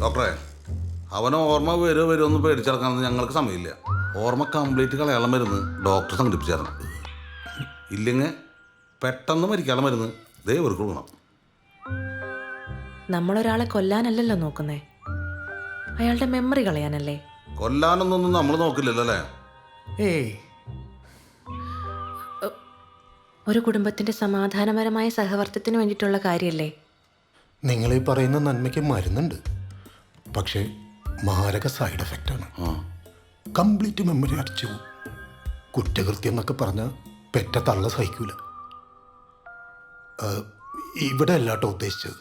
ഡോക്ടറെ അവനെ ഓർമ്മ വരുമോ വരുമോ എന്ന് പേടിച്ചിറക്കാനൊന്നും ഞങ്ങൾക്ക് സമയമില്ല. ഓർമ്മ കംപ്ലീറ്റ് കളയാളം മരുന്ന് ഡോക്ടർ സംഘടിപ്പിച്ചായിരുന്നു ഇല്ലെങ്കിൽ പെട്ടെന്ന് മരിക്കാളം മരുന്ന് ദേ ഇവർക്ക് കൊടുക്കണം നമ്മളൊരാളെ കൊല്ലാനല്ലല്ലോ നോക്കുന്നേ? അയാളുടെ മെമ്മറി കളയാനല്ലേ? കൊല്ലാനൊന്നും നമ്മൾ നോക്കില്ലല്ലോ അല്ലേ? ഏയ്. ഒരു കുടുംബത്തിന്റെ സമാധാനപരമായ സഹവർത്തത്തിന് വേണ്ടിയിട്ടുള്ള കാര്യമല്ലേ നിങ്ങൾ ഈ പറയുന്ന നന്മയ്ക്ക് മരുന്നുണ്ട്. പക്ഷേ മാരക സൈഡ് എഫക്റ്റ് ആണ്. കംപ്ലീറ്റ് മെമ്മറി അടിച്ചു. കുറ്റകൃത്യം എന്നൊക്കെ പറഞ്ഞാൽ പെറ്റ തള്ള സഹിക്കൂല. ഇവിടെ അല്ലാട്ടോ ഉദ്ദേശിച്ചത്.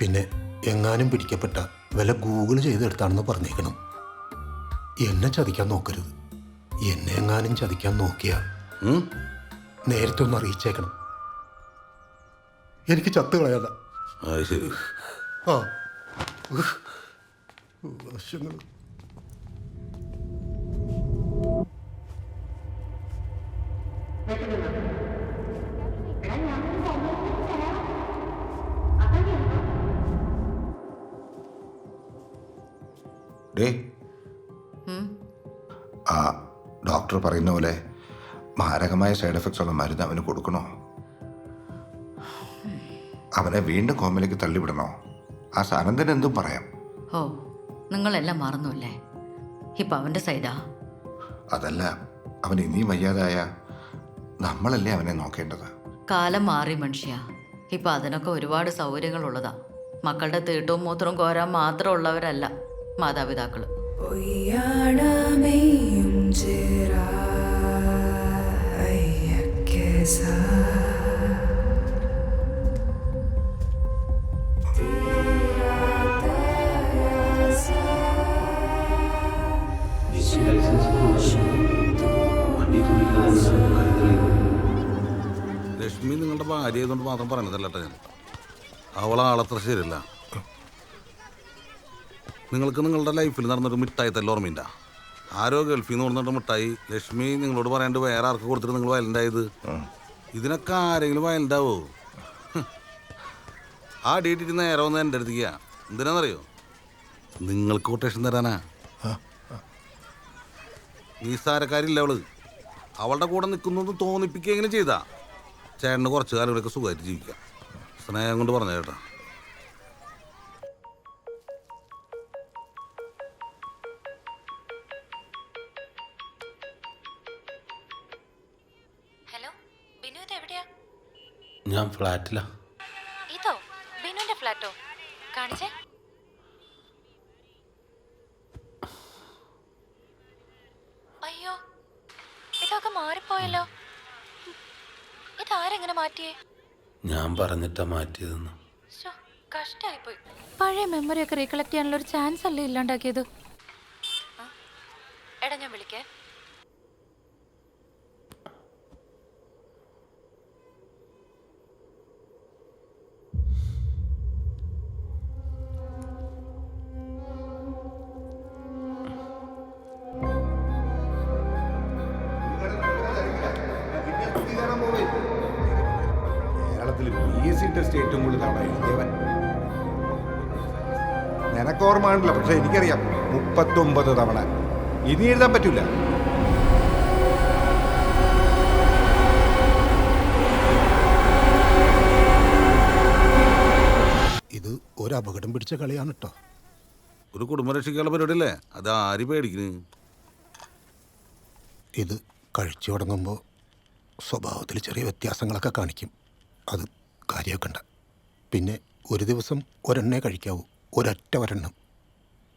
പിന്നെ എങ്ങാനും പിടിക്കപ്പെട്ട വില ഗൂഗിൾ ചെയ്തെടുത്താണെന്ന് പറഞ്ഞേക്കണം. എന്നെ ചതിക്കാൻ നോക്കരുത്. എന്നെ എങ്ങാനും ചതിക്കാൻ നോക്കിയാ? നേരത്തെ ഒന്ന് അറിയിച്ചേക്കണം. എനിക്ക് ചത്ത് ആ. ഡേ. ആ ഡോക്ടർ പറയുന്ന പോലെ മാരകമായ സൈഡ് എഫക്ട്സ് ഉള്ള മരുന്ന് അവന് കൊടുക്കണോ? അവനെ വീണ്ടും കോമയിലേക്ക് തള്ളിവിടണോ? ആ സാനന്ദന എന്തും പറയാം. ഓ നിങ്ങളെല്ലാം മറന്നുല്ലേ? ഇപ്പൊ അവന്റെ സൈഡാ? അതല്ല അവൻ ഇനിയും വയ്യാതായ നമ്മളല്ലേ അവനെ നോക്കേണ്ടത്. കാലം മാറി മനുഷ്യ. ഇപ്പൊ അതിനൊക്കെ ഒരുപാട് സൗകര്യങ്ങളുള്ളതാ. മക്കളുടെ തീട്ടവും മൂത്രവും കോരാൻ മാത്രമുള്ളവരല്ല മാതാപിതാക്കൾ. പൊയ്യാടമേയും ചേരാ അയ്യക്കേസ മാത്രം പറഞ്ഞതല്ലട്ടാ ഞാൻ. അവളെ ആളത്ര ശരിയല്ല. നിങ്ങൾക്ക് നിങ്ങളുടെ ലൈഫിൽ നടന്നൊരു മിഠായി തല്ല ഓർമ്മയില്ല ആരോ ഗൾഫിൽ നിന്ന് മിഠായി. ലക്ഷ്മി നിങ്ങളോട് പറയാണ്ട് വേറെ ആർക്ക് കൊടുത്തിട്ട് നിങ്ങൾ വയലന്റായത് ഇതിനൊക്കെ ആരെങ്കിലും വയലന്റാവോ ആ ഡേറ്റിട്ട് നേരെ വന്ന് എന്റെ അടുത്തേക്ക് എന്തിനാണെന്നറിയോ നിങ്ങൾക്ക് കൊട്ടേഷൻ തരാനാ. നിസ്സാരക്കാരില്ല അവൾ. അവളുടെ കൂടെ നിൽക്കുന്നത് തോന്നിപ്പിക്കുകയെങ്കിലും ചെയ്താ? ചേട്ടന് കുറച്ച് കാലം ഇവിടെയൊക്കെ സുഖമായിട്ട് ജീവിക്കാം. സ്നേഹം കൊണ്ട് പറഞ്ഞ ചേട്ടാ. ഹലോ ബിനു ഇത് എവിടെയാ? ഞാൻ ഫ്ലാറ്റിലാ. മാറ്റിയേ? ഞാൻ പറഞ്ഞിട്ടാ മാറ്റിയതെന്ന്. കഷ്ടായിപ്പോയി. പഴയ മെമ്മറി ഒക്കെ റീകളക്ട് ചെയ്യാനുള്ള ഒരു ചാൻസ് അല്ലേ ഇല്ലാണ്ടാക്കിയത്? ഏറ്റവും ദേവൻ. എഴുതിയവൻ നിനക്ക് ഓർമ്മയാണല്ലോ പക്ഷെ എനിക്കറിയാം മുപ്പത്തൊമ്പത് തവണ. ഇനി എഴുതാൻ പറ്റൂല. ഇത് ഒരു അപകടം പിടിച്ച കളിയാണ് കേട്ടോ ഒരു കുടുംബം രക്ഷിക്കാനുള്ള പരിപാടിയല്ലേ? അത് ആര് പേടിക്കുന്നു ഇത് കഴിച്ചു തുടങ്ങുമ്പോൾ സ്വഭാവത്തിൽ ചെറിയ വ്യത്യാസങ്ങളൊക്കെ കാണിക്കും. അത് കാര്യമാക്കണ്ട. പിന്നെ ഒരു ദിവസം ഒരെണ്ണേ കഴിക്കാവൂ. ഒരൊറ്റ ഒരെണ്ണം.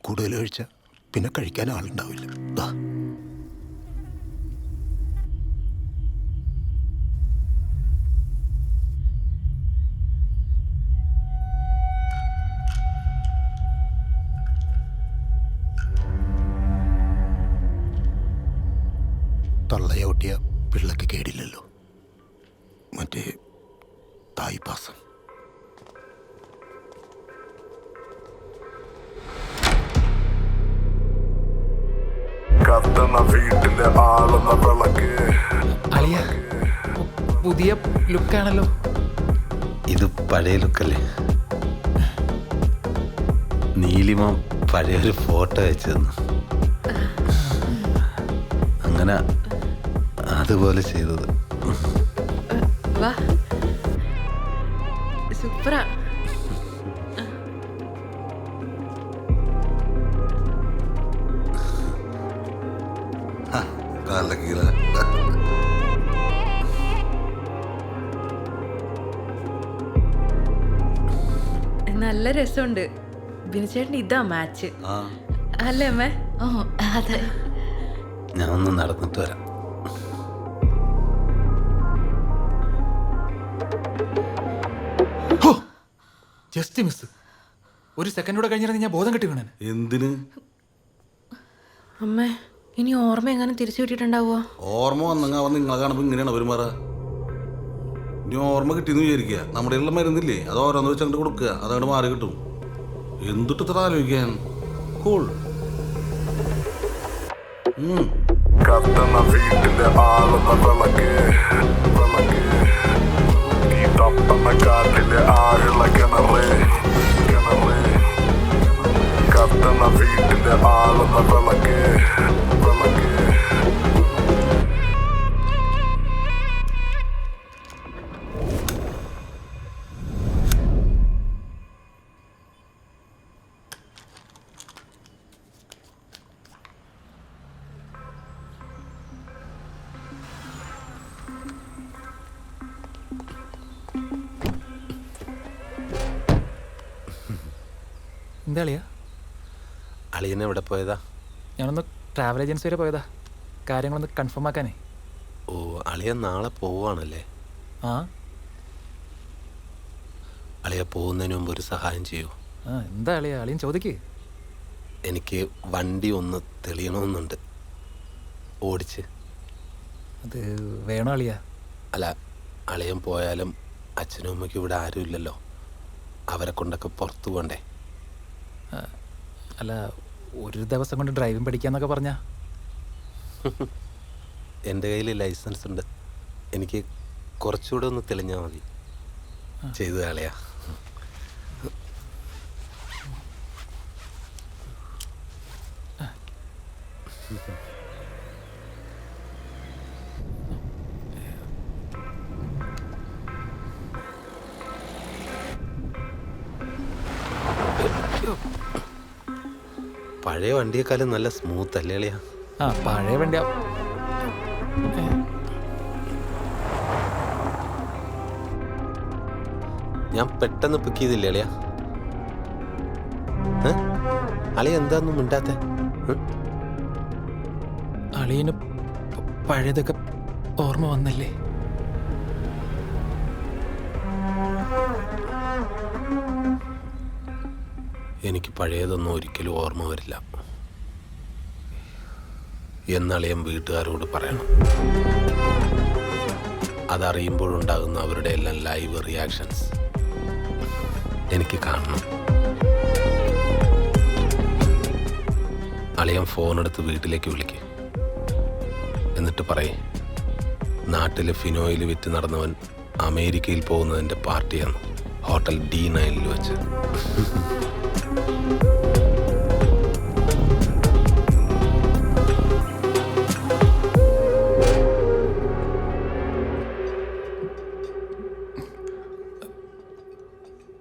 കൂടുതൽ കഴിച്ചാൽ പിന്നെ കഴിക്കാൻ ആളുണ്ടാവില്ല. ദാ. തള്ളയോട്ടിയ പിള്ളക്ക് കേടില്ലല്ലോ. മറ്റേ തായ്പാസം കത്തണ വീട്ടിലെ ആളെന്ന വിളക്ക്. അളിയ പുതിയ ലുക്കാണല്ലോ. ഇത് പഴയ ലുക്കല്ലേ? നീലിമ പഴയൊരു ഫോട്ടോ അയച്ചു തന്നു. അങ്ങനെ അതുപോലെ ചെയ്തത്. വാ. കലക്കീല നല്ല രസമുണ്ട്. ബിനുചേട്ടൻ ഇതാ മാച്ച് അല്ലേ അമ്മേ? ഓ അതെ. ഞാൻ ഒന്ന് നടന്നിട്ട് വരാം. ജസ്റ്റ് മിസ് ഒരു സെക്കൻഡ് കൂടെ കഴിഞ്ഞിരുന്നെങ്കിൽ ഞാൻ ബോധം കെട്ടി വേണേ എന്തിന്? അമ്മേ ഇനി ഓർമ്മ എങ്ങനെ തിരിച്ചു കിട്ടിയിട്ടുണ്ടാവുക? ഓർമ്മ വന്നെങ്കിൽ അവൻ നിങ്ങളെ കാണുമ്പോൾ ഇങ്ങനെയാണ് ഇനി ഓർമ്മ കിട്ടിയെന്ന് വിചാരിക്കുക. നമ്മുടെ ഉള്ള മരുന്നില്ലേ? അത് ഓരോന്ന് വെച്ച് അങ്ങോട്ട് കൊടുക്കുക. അതങ്ങോട്ട് മാറി കിട്ടും. എന്തിട്ട് ഇത്ര ആലോചിക്കാൻ? കൂൾ കത്തണ വീട്ടിലെ ആളുന്ന വിളക്ക് വിളക്ക്. ഈ തപ്പണ കാട്ടിലെ ആഴുള്ള കിണറ് കിണറ്. കത്തണ വീട്ടിലെ ആളുന്ന വിളക്ക് എന്താ അളിയ? അളിയനെ എവിടെ പോയതാ? ഞാനൊന്ന് ട്രാവൽ ഏജൻസി വരെ പോയതാ. കാര്യങ്ങളൊന്ന് കൺഫേം ആക്കാനേ. ഓ അളിയ നാളെ പോവാണല്ലേ ആ. അളിയ പോകുന്നതിന് മുമ്പ് ഒരു സഹായം ചെയ്യൂ. ആ എന്താ അളിയ? അളിയൻ ചോദിക്കേ. എനിക്ക് വണ്ടി ഒന്ന് തെളിയണമെന്നുണ്ട്. ഓടിച്ച്. അത് വേണോ അളിയ? അല്ല അളിയൻ പോയാലും അച്ഛനും അമ്മയ്ക്കും ഇവിടെ ആരുമില്ലല്ലോ. അവരെ കൊണ്ടൊക്കെ പുറത്തു പോകണ്ടേ അല്ല ഒരു ദിവസം കൊണ്ട് ഡ്രൈവിംഗ് പഠിക്കാന്നൊക്കെ പറഞ്ഞ? എന്റെ കയ്യിൽ ലൈസൻസ് ഉണ്ട്. എനിക്ക് കുറച്ചുകൂടെ ഒന്ന് തെളിഞ്ഞാൽ മതി. ചെയ്തു കളയാ. പഴയ വണ്ടിയെക്കാളും നല്ല സ്മൂത്ത് അല്ലേ അളിയാ? ആ പഴയ വണ്ടിയാ. ഞാൻ പെട്ടെന്ന് പിക്ക് ചെയ്തില്ലേ അളിയാ? അളിയ എന്താന്നും മിണ്ടാത്ത? അളിയന് പഴയതൊക്കെ ഓർമ്മ വന്നല്ലേ? എനിക്ക് പഴയതൊന്നും ഒരിക്കലും ഓർമ്മ വരില്ല. ഞാൻ വീട്ടുകാരോട് പറയണം. അതറിയുമ്പോഴുണ്ടാകുന്ന അവരുടെ എല്ലാം ലൈവ് റിയാക്ഷൻസ് എനിക്ക് കാണണം. അളിയൻ ഫോണെടുത്ത് വീട്ടിലേക്ക് വിളിക്കുക എന്നിട്ട് പറയേ നാട്ടിൽ ഫിനോയിൽ വിറ്റ് നടന്നവൻ അമേരിക്കയിൽ പോകുന്നതിന്റെ പാർട്ടിയാണ് ഹോട്ടൽ ഡി നയനിൽ വെച്ച്.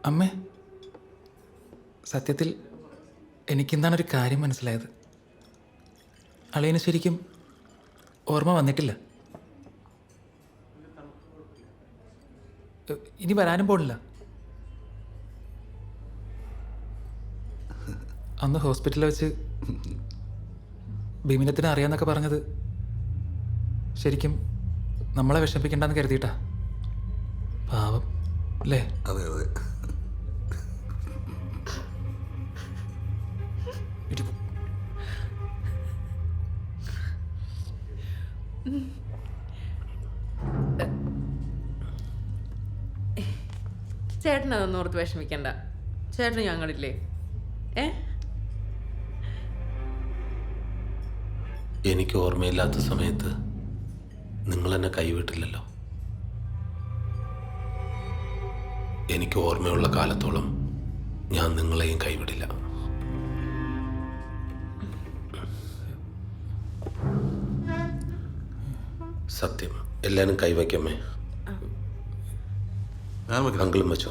അമ്മേ സത്യത്തിൽ എനിക്കെന്താണ് ഒരു കാര്യം മനസ്സിലായത്? അളിയന് ശരിക്കും ഓർമ്മ വന്നിട്ടില്ല. ഇനി വരാനും പോണില്ല. അന്ന് ഹോസ്പിറ്റലിൽ വെച്ച് ഭീമിനത്തിന് അറിയാന്നൊക്കെ പറഞ്ഞത്. ശരിക്കും നമ്മളെ വിഷമിപ്പിക്കണ്ടെന്ന് കരുതിയിട്ടാ. പാവം അല്ലേ അതെ അതെ. ചേട്ടനതൊന്നും ഓർത്ത് വിഷമിക്കണ്ട. ചേട്ടന് ഞങ്ങളില്ലേ? ഏ? എനിക്ക് ഓർമ്മയില്ലാത്ത സമയത്ത് നിങ്ങൾ എന്നെ കൈവിട്ടില്ലല്ലോ. എനിക്ക് ഓർമ്മയുള്ള കാലത്തോളം ഞാൻ നിങ്ങളെയും കൈവിടില്ല. സത്യം എല്ലാവരും കൈവയ്ക്കമ്മേ. അങ്കിളും വെച്ചോ.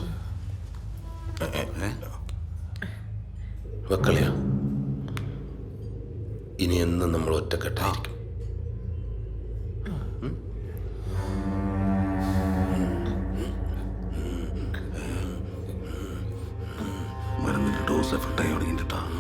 വെക്കളിയാ. ഇനി എന്നും നമ്മൾ ഒറ്റക്കെട്ടായിരിക്കും. മരുന്നിന്റെ ഡോസ് എഫക്റ്റായി തുടങ്ങിയിട്ടാണ്